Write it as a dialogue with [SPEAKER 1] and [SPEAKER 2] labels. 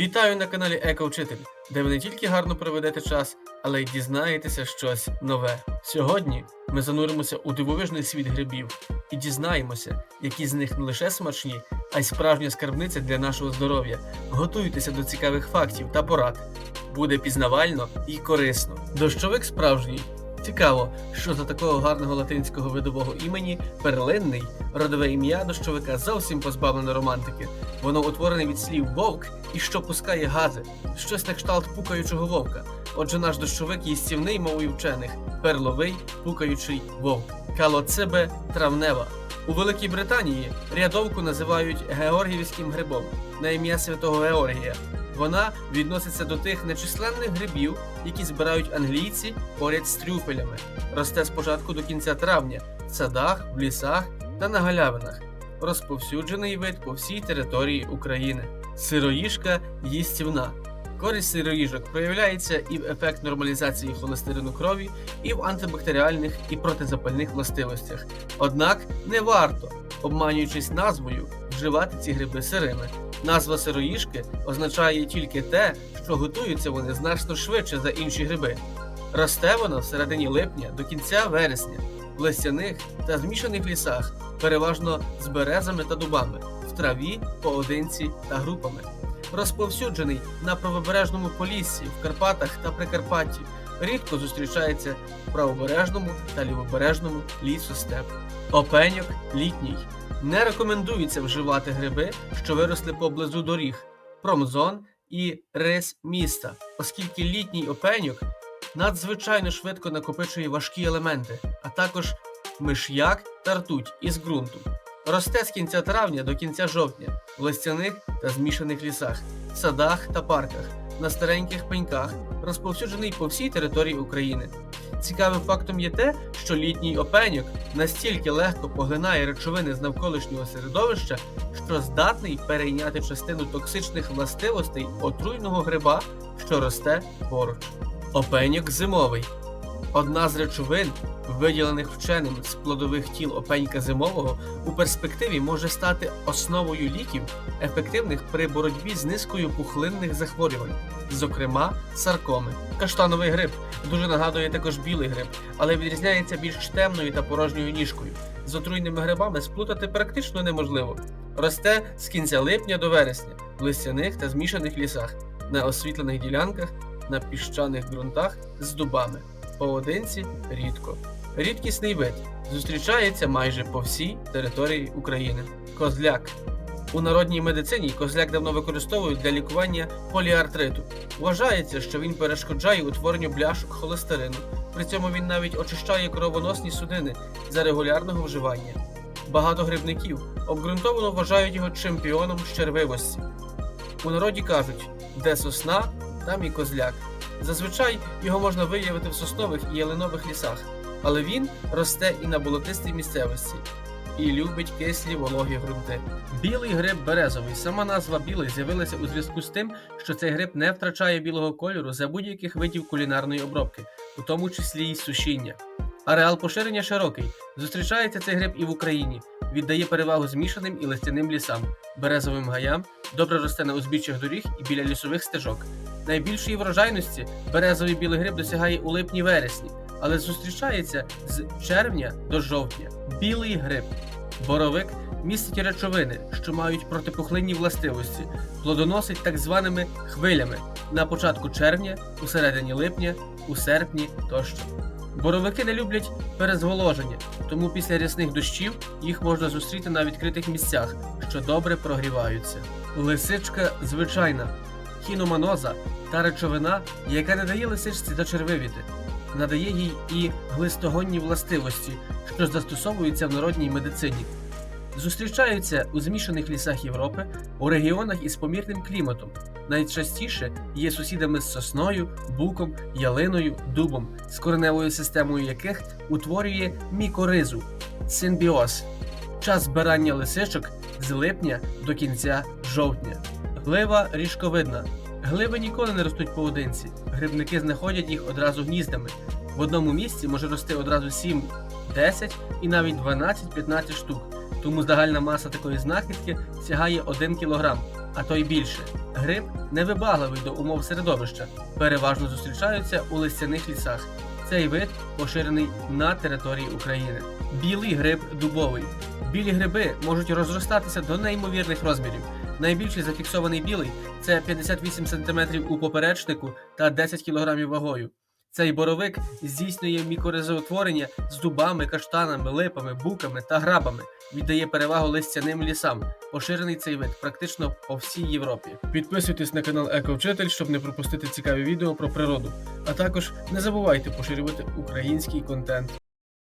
[SPEAKER 1] Вітаю на каналі Еко-Вчитель, де ви не тільки гарно проведете час, але й дізнаєтеся щось нове. Сьогодні ми зануримося у дивовижний світ грибів і дізнаємося, які з них не лише смачні, а й справжня скарбниця для нашого здоров'я. Готуйтеся до цікавих фактів та порад. Буде пізнавально і корисно. Дощовик справжній. Цікаво, що за такого гарного латинського видового імені перлинний родове ім'я дощовика зовсім позбавлено романтики. Воно утворене від слів вовк і що пускає гази, щось на кшталт пукаючого вовка. Отже, наш дощовик їстівний мовою вчених, перловий пукаючий вовк. Калоцибе травнева. У Великій Британії рядовку називають георгіївським грибом на ім'я святого Георгія. Вона відноситься до тих нечисленних грибів, які збирають англійці поряд з трюфелями. Росте спочатку до кінця травня в садах, в лісах та на галявинах. Розповсюджений вид по всій території України. Сироїжка їстівна. Користь сироїжок проявляється і в ефект нормалізації холестерину крові, і в антибактеріальних і протизапальних властивостях. Однак не варто, обманюючись назвою, вживати ці гриби сирими. Назва сироїжки означає тільки те, що готуються вони значно швидше за інші гриби. Росте вона в середині липня до кінця вересня, в листяних та змішаних лісах, переважно з березами та дубами, в траві, поодинці та групами. Розповсюджений на правобережному Поліссі, в Карпатах та Прикарпатті, рідко зустрічається в правобережному та лівобережному лісостеп. Опеньок літній. Не рекомендується вживати гриби, що виросли поблизу доріг, промзон і рис міста, оскільки літній опеньок надзвичайно швидко накопичує важкі елементи, а також миш'як та ртуть із ґрунту. Росте з кінця травня до кінця жовтня в листяних та змішаних лісах, садах та парках, на стареньких пеньках, розповсюджений по всій території України. Цікавим фактом є те, що літній опеньок настільки легко поглинає речовини з навколишнього середовища, що здатний перейняти частину токсичних властивостей отруйного гриба, що росте поруч. Опеньок зимовий. Одна з речовин, виділених вченим з плодових тіл опенька зимового, у перспективі може стати основою ліків, ефективних при боротьбі з низкою пухлинних захворювань, зокрема саркоми. Каштановий гриб дуже нагадує також білий гриб, але відрізняється більш темною та порожньою ніжкою. З отруйними грибами сплутати практично неможливо. Росте з кінця липня до вересня в листяних та змішаних лісах, на освітлених ділянках, на піщаних ґрунтах з дубами. Поодинці рідко. Рідкісний вид зустрічається майже по всій території України. Козляк. У народній медицині козляк давно використовують для лікування поліартриту. Вважається, що він перешкоджає утворенню бляшок холестерину. При цьому він навіть очищає кровоносні судини за регулярного вживання. Багато грибників обґрунтовано вважають його чемпіоном з червивості. У народі кажуть, де сосна, там і козляк. Зазвичай його можна виявити в соснових і ялинових лісах, але він росте і на болотистій місцевості і любить кислі вологі ґрунти. Білий гриб березовий. Сама назва білий з'явилася у зв'язку з тим, що цей гриб не втрачає білого кольору за будь-яких видів кулінарної обробки, у тому числі й сушіння. Ареал поширення широкий. Зустрічається цей гриб і в Україні. Віддає перевагу змішаним і листяним лісам, березовим гаям, добре росте на узбіччях доріг і біля лісових стежок. Найбільшої врожайності березовий білий гриб досягає у липні-вересні, але зустрічається з червня до жовтня. Білий гриб. Боровик містить речовини, що мають протипухлинні властивості, плодоносить так званими хвилями на початку червня, у середині липня, у серпні тощо. Боровики не люблять перезволоження, тому після рясних дощів їх можна зустріти на відкритих місцях, що добре прогріваються. Лисичка звичайна, хіноманоза та речовина, яка не дає лисичці зачервивіти, надає їй і глистогонні властивості, що застосовуються в народній медицині. Зустрічаються у змішаних лісах Європи, у регіонах із помірним кліматом. Найчастіше є сусідами з сосною, буком, ялиною, дубом, з кореневою системою яких утворює мікоризу симбіоз. Час збирання лисичок з липня до кінця жовтня. Глива ріжковидна. Гливи ніколи не ростуть поодинці. Грибники знаходять їх одразу гніздами. В одному місці може рости одразу 7, 10 і навіть 12-15 штук. тому загальна маса такої знахідки сягає 1 кг, а то й більше. Гриб невибагливий до умов середовища, переважно зустрічаються у листяних лісах. Цей вид поширений на території України. Білий гриб дубовий. Білі гриби можуть розростатися до неймовірних розмірів. Найбільший зафіксований білий це 58 см у поперечнику та 10 кг вагою. Цей боровик здійснює мікоризоутворення з дубами, каштанами, липами, буками та грабами. Віддає перевагу листяним лісам. Поширений цей вид практично по всій Європі. Підписуйтесь на канал Ековчитель, щоб не пропустити цікаві відео про природу. А також не забувайте поширювати український контент.